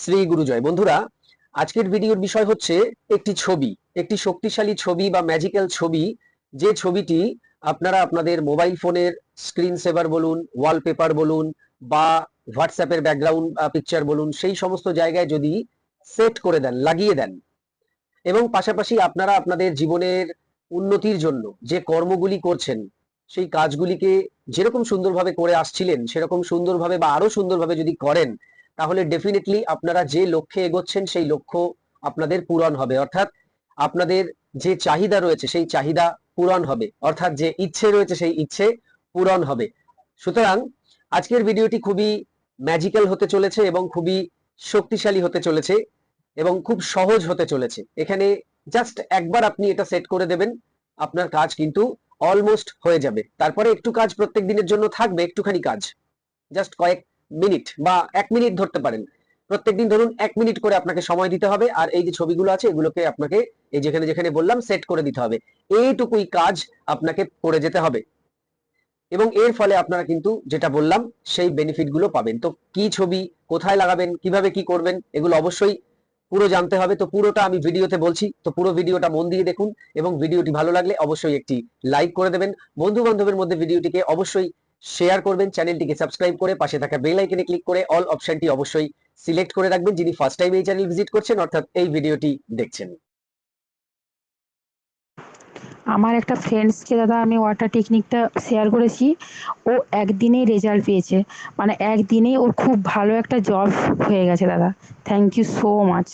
শ্রী গুরুজয় বন্ধুরা, আজকের ভিডিওর বিষয় হচ্ছে একটি ছবি, একটি শক্তিশালী ছবি বা ম্যাজিক্যাল ছবি। যে ছবিটি আপনারা আপনাদের মোবাইল ফোনের স্ক্রিন সেভার বলুন ওয়ালপেপার বলুন বা হোয়াটসঅ্যাপের ব্যাকগ্রাউন্ড পিকচার বলুন, সেই সমস্ত জায়গায় যদি সেট করে দেন, লাগিয়ে দেন এবং পাশাপাশি আপনারা আপনাদের জীবনের উন্নতির জন্য যে কর্মগুলি করছেন, সেই কাজগুলিকে যেরকম সুন্দরভাবে করে আসছিলেন, সেরকম সুন্দরভাবে বা আরও সুন্দরভাবে যদি করেন তাহলে ডেফিনেটলি আপনারা যে লক্ষ্যে এগোচ্ছেন, সেই লক্ষ্য আপনাদের পূরণ হবে। অর্থাৎ আপনাদের যে চাহিদা রয়েছে, সেই চাহিদা পূরণ হবে। অর্থাৎ যে ইচ্ছে রয়েছে, সেই ইচ্ছে পূরণ হবে। সুতরাং আজকের ভিডিওটি খুবই ম্যাজিক্যাল হতে চলেছে এবং খুবই শক্তিশালী হতে চলেছে এবং খুব সহজ হতে চলেছে। এখানে জাস্ট একবার আপনি এটা সেট করে দেবেন, আপনার কাজ কিন্তু অলমোস্ট হয়ে যাবে। তারপরে একটু কাজ প্রত্যেক দিনের জন্য থাকবে, একটুখানি কাজ। জাস্ট কয়েক মিনিট বা এক মিনিট ধরতে পারেন। প্রত্যেকদিন ধরুন এক মিনিট করে আপনাকে সময় দিতে হবে আর এই যে ছবিগুলো আছে এগুলোকে আপনাকে এই যেখানে যেখানে বললাম সেট করে দিতে হবে। এইটুকুই কাজ আপনাকে করে যেতে হবে। এবং এর ফলে আপনারা কিন্তু যেটা বললাম সেই বেনিফিটগুলো পাবেন। তো কি ছবি, কোথায় লাগাবেন, কীভাবে কি করবেন এগুলো অবশ্যই পুরো জানতে হবে। তো পুরোটা আমি ভিডিওতে বলছি। তো পুরো ভিডিওটা মন দিয়ে দেখুন এবং ভিডিওটি ভালো লাগলে অবশ্যই একটি লাইক করে দেবেন। বন্ধু বান্ধবের মধ্যে ভিডিওটিকে অবশ্যই শেয়ার করবেন, চ্যানেলটিকে সাবস্ক্রাইব করে পাশে থাকা বেল আইকনে ক্লিক করে অল অপশনটি অবশ্যই সিলেক্ট করে রাখবেন, যিনি ফার্স্ট টাইম এই চ্যানেল ভিজিট করছেন, অর্থাৎ এই ভিডিওটি দেখছেন। আমার একটা ফ্রেন্ডসকে দাদা আমি ওয়াটার টেকনিকটা শেয়ার করেছি, ও একদিনেই রেজাল্ট পেয়েছে। মানে একদিনেই ওর খুব ভালো একটা জব হয়ে গেছে দাদা। থ্যাংক ইউ সো মাচ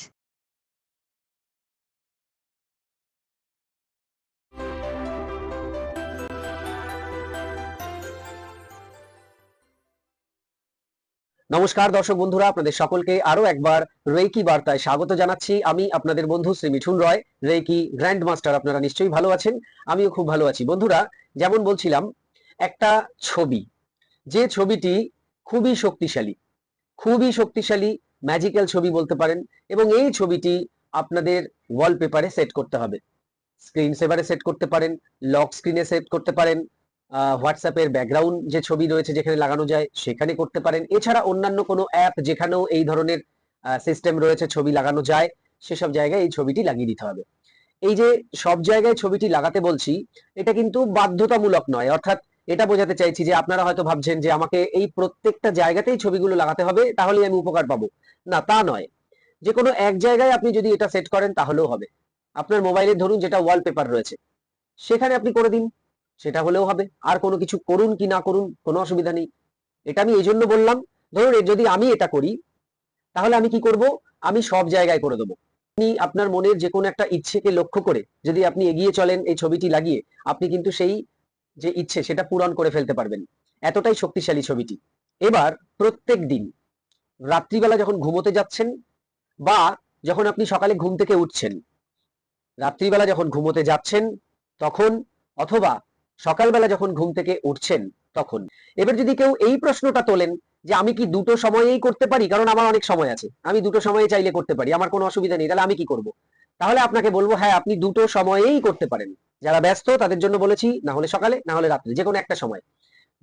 নমস্কার দর্শক বন্ধুরা, আপনাদের সকলকে আরও একবার রেকি বার্তায় স্বাগত জানাচ্ছি। আমি আপনাদের বন্ধু Shri Mithun Roy Reiki grand master আপনারা নিশ্চয়ই ভালো আছেন, আমিও খুব ভালো আছি। বন্ধুরা, যেমন বলছিলাম, একটা ছবি, যে ছবিটি খুবই শক্তিশালী খুবই শক্তিশালী ম্যাজিক্যাল ছবি বলতে পারেন, এবং এই ছবিটি আপনাদের ওয়ালপেপারে সেট করতে হবে। স্ক্রিন সেভারে সেট করতে পারেন লক স্ক্রিনে সেট করতে পারেন হোয়াটসঅ্যাপের ব্যাকগ্রাউন্ড যে ছবি রয়েছে যেখানে লাগানো যায় সেখানে করতে পারেন। এছাড়া অন্যান্য কোনো অ্যাপ যেখানেও এই ধরনের সিস্টেম রয়েছে ছবি লাগানো যায়, সেসব জায়গায় এই ছবিটি লাগিয়ে দিতে হবে। এই যে সব জায়গায় ছবিটি লাগাতে বলছি, এটা কিন্তু বাধ্যতামূলক নয়। অর্থাৎ এটা বোঝাতে চাইছি যে আপনারা হয়তো ভাবছেন যে আমাকে এই প্রত্যেকটা জায়গাতেই ছবিগুলো লাগাতে হবে, তাহলেই আমি উপকার পাবো। না, তা নয়। যে কোনো এক জায়গায় আপনি যদি এটা সেট করেন, তাহলেও হবে। আপনার মোবাইলে ধরুন যেটা ওয়ালপেপার রয়েছে, সেখানে আপনি করে দিন। সেটা হলেও হবে। আর কোনো কিছু করুন কি না করুন, কোনো অসুবিধা নেই। এটা আমি এই জন্য বললাম, ধরুন যদি আমি এটা করি, তাহলে আমি কি করব? আমি সব জায়গায় করে দেবো। আপনি আপনার মনের যে কোনো একটা ইচ্ছেকে লক্ষ্য করে যদি আপনি এগিয়ে চলেন এই ছবিটি লাগিয়ে, আপনি কিন্তু সেই যে ইচ্ছে সেটা পূরণ করে ফেলতে পারবেন। এতটাই শক্তিশালী ছবিটি। এবার প্রত্যেক দিন রাত্রিবেলা যখন ঘুমোতে যাচ্ছেন বা যখন আপনি সকালে ঘুম থেকে উঠছেন, রাত্রিবেলা যখন ঘুমোতে যাচ্ছেন, তখন অথবা সকালবেলা যখন ঘুম থেকে উঠছেন তখন। এবার যদি কেউ এই প্রশ্নটা তোলেন যে আমি কি দুটো সময়েই করতে পারি? কারণ আমার অনেক সময় আছে। আমি দুটো সময়ে চাইলে করতে পারি। আমার কোনো অসুবিধা নেই, তাহলে আমি কি করব? তাহলে আপনাকে বলব হ্যাঁ আপনি দুটো সময়েই করতে পারেন। যারা ব্যস্ত, তাদের জন্য বলেছি, না হলে সকালে, না হলে রাত্রে যে কোনো একটা সময়।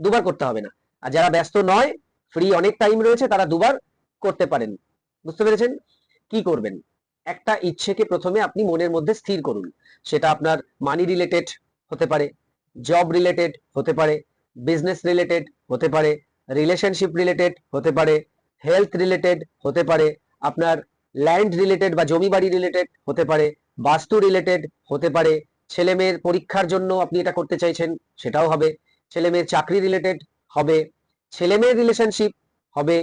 দুবার করতে হবে না। আর যারা ব্যস্ত নয় ফ্রি অনেক টাইম রয়েছে, তারা দুবার করতে পারেন। বুঝতে পেরেছেন? কি করবেন? একটা ইচ্ছেকে প্রথমে আপনি মনের মধ্যে স্থির করুন। সেটা আপনার মানি রিলেটেড হতে পারে জব রিলেটেড হতে পারে বিজনেস রিলেটেড হতে পারে রিলেশনশিপ রিলেটেড হতে পারে হেলথ রিলেটেড হতে পারে, আপনার ল্যান্ড রিলেটেড বা জমি বাড়ি রিলেটেড হতে পারে, বাস্তু রিলেটেড হতে পারে ছেলে মেয়ের পরীক্ষার জন্য আপনি এটা করতে চাইছেন, সেটাও হবে ছেলে মেয়ের চাকরি রিলেটেড হবে ছেলে মেয়ের রিলেশনশিপ হবে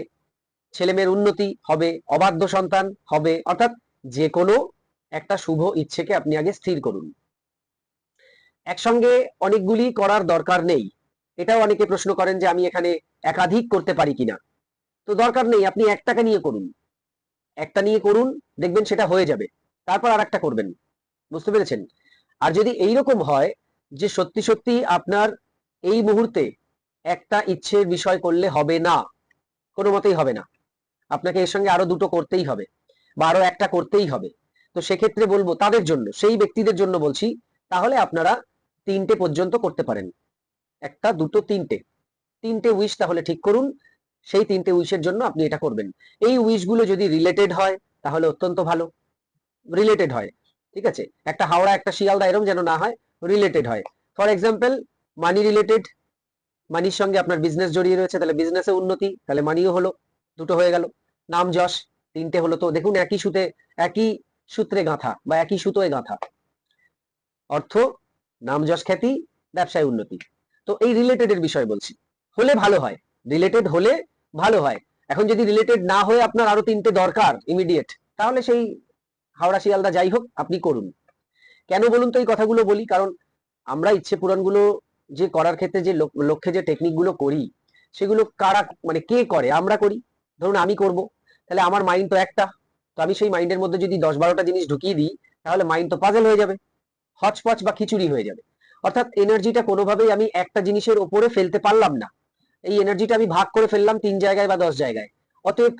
ছেলে মেয়ের উন্নতি হবে, অবাধ্য সন্তান হবে, অর্থাৎ যে কোনো একটা শুভ ইচ্ছেকে আপনি আগে স্থির করুন। একসঙ্গে অনেকগুলি করার দরকার নেই। এটাও অনেকে প্রশ্ন করেন যে আমি এখানে একাধিক করতে পারি কিনা। তো দরকার নেই, আপনি একটাকে নিয়ে করুন। একটা নিয়ে করুন, দেখবেন সেটা হয়ে যাবে। তারপর আর একটা করবেন। বুঝতে পেরেছেন? আর যদি এইরকম হয় যে সত্যি সত্যি আপনার এই মুহূর্তে একটা ইচ্ছের বিষয় করলে হবে না, কোনো মতেই হবে না। আপনাকে এর সঙ্গে আরও দুটো করতেই হবে বা আরও একটা করতেই হবে। তো সেক্ষেত্রে বলব তাদের জন্য, সেই ব্যক্তিদের জন্য বলছি, তাহলে আপনারা তিনটে পর্যন্ত করতে পারেন। একটা, দুটো, তিনটে। তিনটে উইশ তাহলে ঠিক করুন, সেই তিনটে উইশের জন্য আপনি এটা করবেন। এই উইশগুলো যদি রিলেটেড হয়, তাহলে অত্যন্ত ভালো। রিলেটেড হয়, ঠিক আছে? একটা হাওড়া, একটা শিয়ালদা এরকম যেন না হয় রিলেটেড হয়। ফর এক্সাম্পল মানি রিলেটেড মানির সঙ্গে আপনার বিজনেস জড়িয়ে রয়েছে, তাহলে বিজনেসে উন্নতি, তাহলে মানিও হলো, দুটো হয়ে গেল। নাম যশ, তিনটে হলো তো, দেখুন একই সুতে, একই সূত্রে গাঁথা বা একই সুতোয় গাঁথা। অর্থ নাম যশ খ্যাতি, ব্যবসায় উন্নতি। তো এই রিলেটেড এর বিষয় বলছি। হলে ভালো হয়। রিলেটেড হলে ভালো হয়। এখন যদি রিলেটেড না হয়ে আপনার আরও তিনটে দরকার ইমিডিয়েট তাহলে সেই হাওড়া শিয়ালদা যাই হোক, আপনি করুন। কেন বলুন তো এই কথাগুলো বলি? কারণ আমরা ইচ্ছে পূরণগুলো যে করার ক্ষেত্রে যে লক্ষ্যে যে টেকনিকগুলো করি, সেগুলো কারা মানে কে করে? আমরা করি। ধরুন আমি করব। তাহলে আমার মাইন্ড তো একটা। তো আমি সেই মাইন্ডের মধ্যে যদি দশ বারোটা জিনিস ঢুকিয়ে দিই, তাহলে মাইন্ড তো পাজল হয়ে যাবে। হচপচ বা খিচুড়ি হয়ে যাবে। অর্থাৎ এনার্জিটা কোনোভাবেই আমি একটা জিনিসের ওপরে ফেলতে পারলাম না। এই এনার্জিটা আমি ভাগ করে ফেললাম তিন জায়গায় বা দশ জায়গায়। অতএব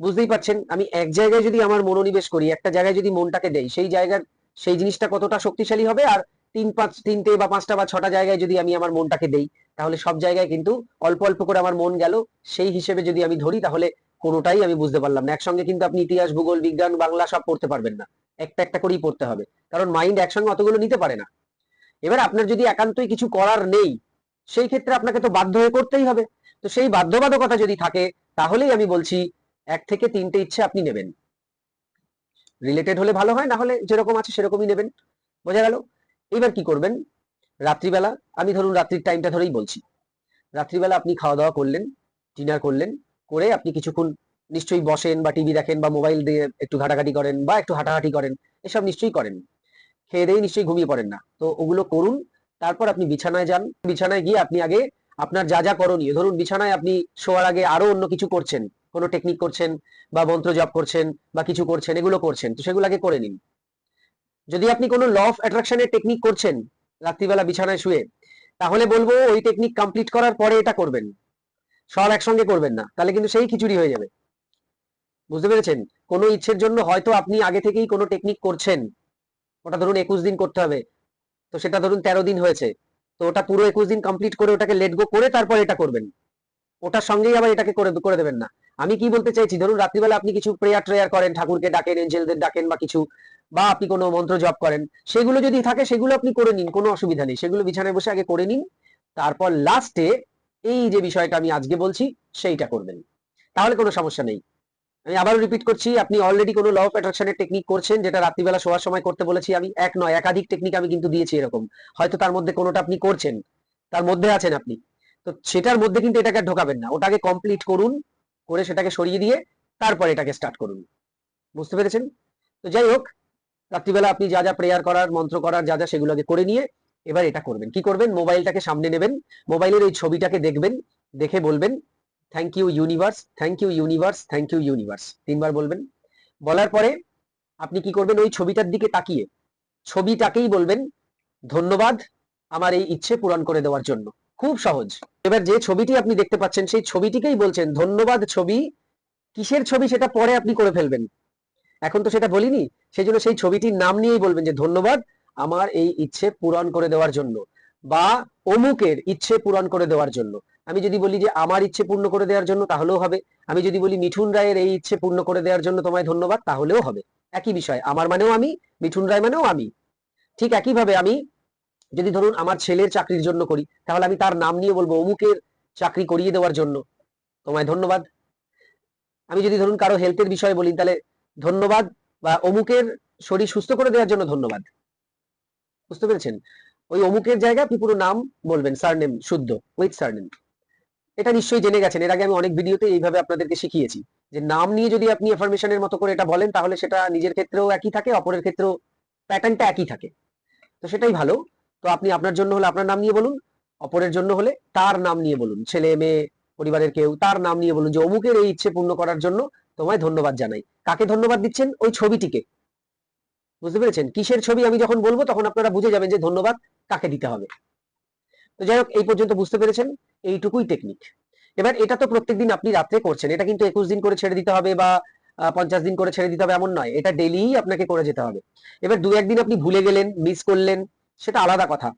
বুঝতেই পারছেন, আমি এক জায়গায় যদি আমার মনোনিবেশ করি, একটা জায়গায় যদি মনটাকে দেই, সেই জায়গার, সেই জিনিসটা কতটা শক্তিশালী হবে? আর তিন পাঁচ, তিনটে বা পাঁচটা বা ছটা জায়গায় যদি আমি আমার মনটাকে দেই, তাহলে সব জায়গায় কিন্তু অল্প অল্প করে আমার মন গেল। সেই হিসেবে যদি আমি ধরি, তাহলে কোনোটাই আমি বুঝতে পারলাম না। একসঙ্গে কিন্তু আপনি ইতিহাস, ভূগোল, বিজ্ঞান, বাংলা সব পড়তে পারবেন না। একটা একটা করেই পড়তে হবে। কারণ মাইন্ড একসঙ্গে অতগুলো নিতে পারে না। এবার আপনার যদি একান্তই কিছু করার নেই, সেই ক্ষেত্রে আপনাকে তো বাধ্য হয়ে করতেই হবে। তো সেই বাধ্যবাধকতা যদি থাকে, তাহলেই আমি বলছি এক থেকে তিনটে ইচ্ছে আপনি নেবেন। রিলেটেড হলে ভালো হয়, না হলে যেরকম আছে সেরকমই নেবেন। বোঝা গেল? এবার কি করবেন? রাত্রিবেলা, আমি ধরুন রাত্রির টাইমটা ধরেই বলছি। রাত্রিবেলা আপনি খাওয়া দাওয়া করলেন ডিনার করলেন, করে আপনি কিছুক্ষণ নিশ্চয়ই বসেন বা টিভি দেখেন বা মোবাইল দিয়ে একটু ঘাটাঘাটি করেন বা একটু হাঁটাহাঁটি করেন, এসব নিশ্চয়ই করেন। খেয়ে দিয়ে নিশ্চয়ই ঘুমিয়ে পড়েন না। তো ওগুলো করুন, তারপর আপনি বিছানায় যান। বিছানায় গিয়ে আপনি আগে আপনার যা যা করণীয়, ধরুন বিছানায় আপনি শোয়ার আগে আরও অন্য কিছু করছেন, কোনো টেকনিক করছেন বা মন্ত্র জপ করছেন বা কিছু করছেন, এগুলো করছেন, তো সেগুলো আগে করে নিন। যদি আপনি কোনো ল অফ অ্যাট্রাকশনের টেকনিক করছেন রাত্রিবেলা বিছানায় শুয়ে, তাহলে বলব ওই টেকনিক কমপ্লিট করার পরে এটা করবেন। সব একসঙ্গে করবেন না, তাহলে কিন্তু সেই খিচুড়ি হয়ে যাবে। বুঝতে পেরেছেন? কোনো ইচ্ছের জন্য হয়তো আপনি আগে থেকেই কোনো টেকনিক করছেন। ওটা ধরুন একুশ দিন করতে হবে। তো সেটা ধরুন তেরো দিন হয়েছে। তো ওটা পুরো একুশ দিন কমপ্লিট করে ওটাকে লেট গো করে তারপর এটা করবেন। ওটার সঙ্গেই আবার এটাকে করে করে দেবেন না। আমি কি বলতে চাইছি? ধরুন রাত্রিবেলা আপনি কিছু প্রেয়ার ট্রেয়ার করেন, ঠাকুরকে ডাকেন এঞ্জেলদের ডাকেন বা কিছু, বা আপনি কোনো মন্ত্র জপ করেন। সেগুলো যদি থাকে, সেগুলো আপনি করে নিন, কোনো অসুবিধা নেই। সেগুলো বিছানায় বসে আগে করে নিন। তারপর লাস্টে এই যে বিষয়টা আমি আজকে বলছি, সেইটা করবেন। তাহলে কোনো সমস্যা নেই। আমি আবারও রিপিট করছি, আপনি অলরেডি কোনো ল অফ অ্যাট্রাকশনের টেকনিক করছেন, যেটা রাত্রিবেলা শোয়ার সময় করতে বলেছি আমি, এক নয়, একাধিক টেকনিক আমি কিন্তু দিয়েছি এরকম। হয়তো তার মধ্যে কোনোটা আপনি করছেন, তার মধ্যে আছেন আপনি। তো সেটার মধ্যে কিন্তু এটাকে ঢোকাবেন না। ওটাকে কমপ্লিট করুন, করে সেটাকে সরিয়ে দিয়ে তারপর এটাকে স্টার্ট করুন। বুঝতে পেরেছেন? তো যাই হোক, রাত্রিবেলা আপনি যা যা প্রেয়ার করার, মন্ত্র করার, যা যা সেগুলোকে করে নিয়ে এবার এটা করবেন। কি করবেন? মোবাইলটাকে সামনে নেবেন। মোবাইলের এই ছবিটাকে দেখবেন, দেখে বলবেন thank you universe thank you universe thank you universe তিনবার বলবেন। বলার পরে আপনি কি করবেন? ওই ছবিটার দিকে তাকিয়ে ছবিটাকেই বলবেন, ধন্যবাদ আমার এই ইচ্ছে পূরণ করে দেওয়ার জন্য। খুব সহজ। এবার যে ছবিটি আপনি দেখতে পাচ্ছেন, সেই ছবিটিকেই বলছেন, ধন্যবাদ ছবি। কিসের ছবি সেটা পরে আপনি করে ফেলবেন? এখন তো সেটা বলিনি সেই জন্য সেই ছবিটির নাম নিয়েই বলবেন যে, ধন্যবাদ আমার এই ইচ্ছে পূরণ করে দেওয়ার জন্য বা অমুকের ইচ্ছে পূরণ করে দেওয়ার জন্য। আমি যদি বলি যে আমার ইচ্ছে পূর্ণ করে দেওয়ার জন্য তাহলেও হবে। আমি যদি বলি মিঠুন রায়ের এই ইচ্ছে পূর্ণ করে দেওয়ার জন্য তোমায় ধন্যবাদ, তাহলেও হবে। একই বিষয়, আমার মানেও আমি, মিঠুন রায় মানেও আমি। ঠিক একইভাবে আমি যদি ধরুন আমার ছেলের চাকরির জন্য করি, তাহলে আমি তার নাম নিয়ে বলব অমুকের চাকরি করিয়ে দেওয়ার জন্য। তোমায় ধন্যবাদ। আমি যদি ধরুন কারও হেলথের বিষয়ে বলি, তাহলে ধন্যবাদ বা অমুকের শরীর সুস্থ করে দেওয়ার জন্য ধন্যবাদ। বুঝতে পেরেছেন? ওই অমুকের জায়গায় আপনি পুরো নাম বলবেন সারনেম শুদ্ধ উইথ সারনেম এটা নিশ্চয়ই জেনে গেছেন। এর আগে আমি অনেক ভিডিওতে এইভাবে আপনাদেরকে শিখিয়েছি। যে নাম নিয়ে যদি আপনি এফার্মেশনের মতো করে এটা বলেন, তাহলে সেটা নিজের ক্ষেত্রেও একই থাকে, অপরের ক্ষেত্রেও প্যাটার্নটা একই থাকে। তো সেটাই ভালো। তো আপনি আপনার জন্য হলে আপনার নাম নিয়ে বলুন, অপরের জন্য হলে তার নাম নিয়ে বলুন। ছেলে, মেয়ে, পরিবারের কেউ, তার নাম নিয়ে বলুন। যে অমুকের এই ইচ্ছে পূর্ণ করার জন্য তোমায় ধন্যবাদ জানাই। কাকে ধন্যবাদ দিচ্ছেন? ওই ছবিটিকে। বুঝতে পেরেছেন? কিসের ছবি আমি যখন বলব, তখন আপনারা বুঝে যাবেন যে ধন্যবাদ কাকে দিতে হবে। তো যাই হোক, এই পর্যন্ত বুঝতে পেরেছেন, এইটুকুই টেকনিক এবার এটা তো প্রত্যেকদিন আপনি রাত্রে করছেন, এটা কিন্তু একুশ দিন করে ছেড়ে দিতে হবে বা পঞ্চাশ দিন করে ছেড়ে দিতে হবে এমন নয়, এটা ডেলি আপনাকে করে যেতে হবে। এবার দু একদিন আপনি ভুলে গেলেন মিস করলেন, সেটা আলাদা কথা,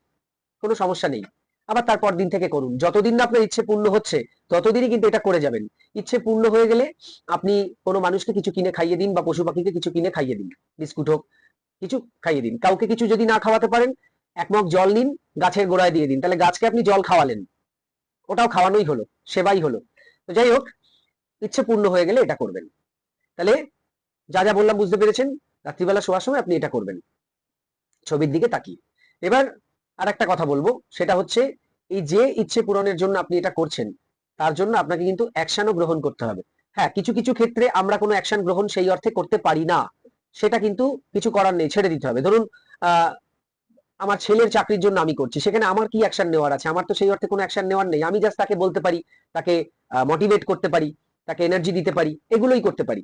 কোনো সমস্যা নেই। আবার তারপর দিন থেকে করুন, যতদিন না আপনার ইচ্ছে পূর্ণ হচ্ছে, ততদিনই কিন্তু এটা করে যাবেন। ইচ্ছে পূর্ণ হয়ে গেলে আপনি কোনো মানুষকে কিছু কিনে খাইয়ে দিন বা পশু পাখিকে কিছু কিনে খাইয়ে দিন, বিস্কুট হোক, কিছু খাইয়ে দিন। কাউকে কিছু যদি না খাওয়াতে পারেন এক মগ জল নিন, গাছের গোড়ায় দিয়ে দিন। তাহলে গাছকে আপনি জল খাওয়ালেন। ওটাও খাওয়ানোই হলো, সেবাই হলো। তো যাই হোক ইচ্ছে পূর্ণ হয়ে গেলে এটা করবেন। তাহলে যা যা বললাম বুঝতে পেরেছেন? রাত্রিবেলা শোয়ার সময় আপনি এটা করবেন। ছবির দিকে তাকিয়ে। এবার আর একটা কথা বলব, সেটা হচ্ছে এই যে ইচ্ছে পূরণের জন্য আপনি এটা করছেন, তার জন্য আপনাকে কিন্তু অ্যাকশনও গ্রহণ করতে হবে। হ্যাঁ কিছু কিছু ক্ষেত্রে আমরা কোনো অ্যাকশন গ্রহণ সেই অর্থে করতে পারি না, সেটা কিন্তু কিছু করার নেই, ছেড়ে দিতে হবে। ধরুন আমার ছেলের চাকরির জন্য আমি করছি। সেখানে আমার কি অ্যাকশন নেওয়ার আছে? আমার তো সেই অর্থে কোনো অ্যাকশন নেওয়ার নেই। আমি জাস্ট তাকে বলতে পারি, তাকে মোটিভেট করতে পারি, তাকে এনার্জি দিতে পারি, এগুলোই করতে পারি।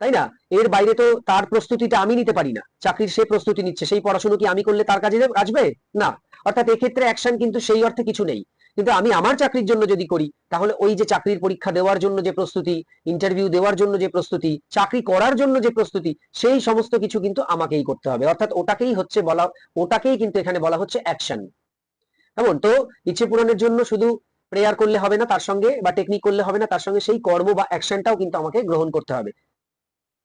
তাই না? এর বাইরে তো তার প্রস্তুতিটা আমি নিতে পারি না। চাকরির সে প্রস্তুতি নিচ্ছে। সেই পড়াশুনো কি আমি করলে তার কাজে আসবে? না। অর্থাৎ এক্ষেত্রে অ্যাকশন কিন্তু সেই অর্থে কিছু নেই। কিন্তু আমি আমার চাকরির জন্য যদি করি, তাহলে ওই যে চাকরির পরীক্ষা দেওয়ার জন্য যে প্রস্তুতি ইন্টারভিউ দেওয়ার জন্য যে প্রস্তুতি, চাকরি করার জন্য যে প্রস্তুতি, সেই সমস্ত কিছু কিন্তু আমাকেই করতে হবে। অর্থাৎ ওটাকেই হচ্ছে বলা, ওটাকেই কিন্তু এখানে বলা হচ্ছে অ্যাকশন কেমন? তো ইচ্ছে পূরণের জন্য শুধু প্রেয়ার করলে হবে না তার সঙ্গে, বা টেকনিক করলে হবে না তার সঙ্গে, সেই কর্ম বা অ্যাকশনটাও কিন্তু আমাকে গ্রহণ করতে হবে।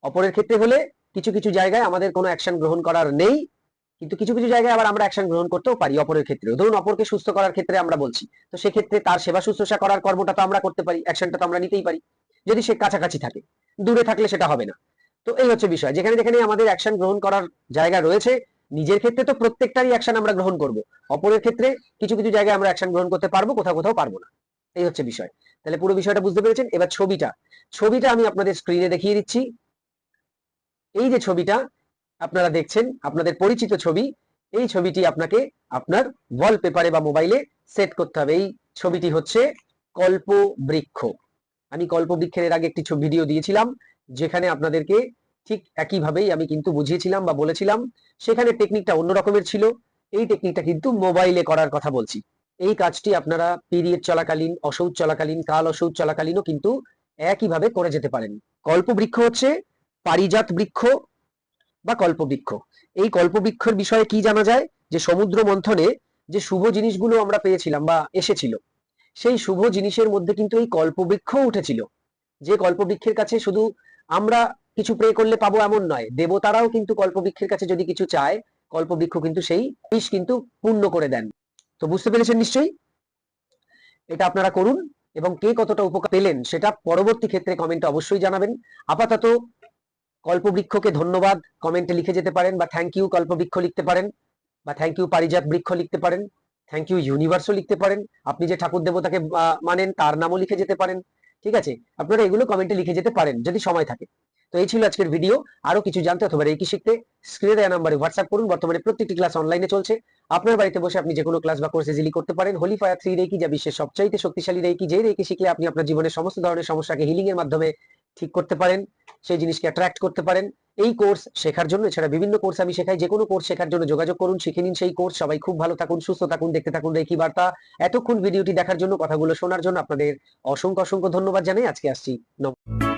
অপরের ক্ষেত্রে হলে কিছু কিছু জায়গায় আমাদের কোনো অ্যাকশন গ্রহণ করার নেই। কিন্তু কিছু কিছু জায়গায় আবার আমরা অ্যাকশন গ্রহণ করতেও পারি অপরের ক্ষেত্রে ধরুন, অপরকে সুস্থ করার ক্ষেত্রে আমরা বলছি। তো সেক্ষেত্রে তার সেবা শুশ্রূষা করার কর্মটা তো আমরা করতে পারি অ্যাকশনটা তো আমরা নিতেই পারি। যদি সে কাছাকাছি থাকে, দূরে থাকলে সেটা হবে না। তো এই হচ্ছে বিষয়। যেখানে যেখানে আমাদের অ্যাকশন গ্রহণ করার জায়গা রয়েছে, নিজের ক্ষেত্রে তো প্রত্যেকটারই অ্যাকশন আমরা গ্রহণ করব। অপরের ক্ষেত্রে কিছু কিছু জায়গায় আমরা অ্যাকশন গ্রহণ করতে পারব, কোথাও কোথাও পারব না। এই হচ্ছে বিষয়। তাহলে পুরো বিষয়টা বুঝতে পেরেছেন? এবার ছবিটা। ছবিটা আমি আপনাদের স্ক্রিনে দেখিয়ে দিচ্ছি। এই যে ছবিটা আপনারা দেখছেন আপনাদের পরিচিত ছবি। এই ছবিটি আপনাকে আপনার ওয়ালপেপারে বা মোবাইলে সেট করতে হবে। এই ছবিটি হচ্ছে কল্প বৃক্ষ আমি কল্প বৃক্ষের আগে একটি ভিডিও দিয়েছিলাম, যেখানে আপনাদেরকে ঠিক একইভাবেই আমি কিন্তু বুঝিয়েছিলাম বা বলেছিলাম। সেখানে টেকনিকটা অন্য রকমের ছিল। এই টেকনিকটা কিন্তু মোবাইলে করার কথা বলছি। এই কাজটি আপনারা পিরিয়ড চলাকালীন, অসৌচ চলাকালীন, কাল অসৌচ চলাকালীনও কিন্তু একইভাবে করে যেতে পারেন। কল্প বৃক্ষ হচ্ছে পারিজাত বৃক্ষ। বা কল্পবৃক্ষ। এই কল্পবৃক্ষের বিষয়ে কি জানা যায়? যে সমুদ্র মন্থনে যে শুভ জিনিসগুলো আমরা পেয়েছিলাম বা এসেছিল, সেই শুভ জিনিসের মধ্যে কিন্তু এই কল্পবৃক্ষ উঠেছিল। যে কল্পবৃক্ষের কাছে শুধু আমরা কিছু প্রে করলে পাবো এমন নয়, দেবতারাও কিন্তু কল্পবৃক্ষের কাছে যদি কিছু চায়, কল্পবৃক্ষ কিন্তু সেই বিষ কিন্তু পূর্ণ করে দেন। তো বুঝতে পেরেছেন নিশ্চয়ই? এটা আপনারা করুন এবং কে কতটা উপকার পেলেন সেটা পরবর্তী ক্ষেত্রে কমেন্টে অবশ্যই জানাবেন। আপাতত কল্পবৃক্ষকে ধন্যবাদ কমেন্টে লিখে যেতে পারেন বা থ্যাংক ইউ কল্পবৃক্ষ লিখতে পারেন বা থ্যাংক ইউ পারিজাত বৃক্ষ লিখতে পারেন থ্যাংক ইউ ইউনিভার্সও লিখতে পারেন, আপনি যে ঠাকুর দেবতাকে মানেন তার নামও লিখে যেতে পারেন, ঠিক আছে? আপনারা এগুলো কমেন্টে লিখে যেতে পারেন যদি সময় থাকে। তো এই ছিল আজকের ভিডিও আরও কিছু জানতে অথবা এই কি শিখতে স্ক্রিনে দেওয়া নাম্বারে হোয়াটসঅ্যাপ করুন। বর্তমানে প্রত্যেকটি ক্লাস অনলাইনে চলছে। আপনার বাড়িতে বসে আপনি যে কোনো ক্লাস বা কোর্স ইজিলি করতে পারেন। হোলি ফায়ার থ্রি রেকি যা বিশ্বের সবচাইতে শক্তিশালী রেকি যে রেকি শিখলে আপনি আপনার জীবনের সমস্ত ধরনের সমস্যাকে হিলিং এর মাধ্যমে ঠিক করতে পারেন, সেই জিনিসকে অ্যাট্রাক্ট করতে পারেন। এই কোর্স শেখার জন্য, এছাড়া বিভিন্ন কোর্স আমি শেখাই, যে কোনো কোর্স শেখার জন্য যোগাযোগ করুন, শিখে নিন সেই কোর্স সবাই খুব ভালো থাকুন, সুস্থ থাকুন, দেখতে থাকুন রেখি বার্তা। এতক্ষণ ভিডিওটি দেখার জন্য, কথাগুলো শোনার জন্য আপনাদের অসংখ্য অসংখ্য ধন্যবাদ জানাই। আজকে আসছি নমস্কার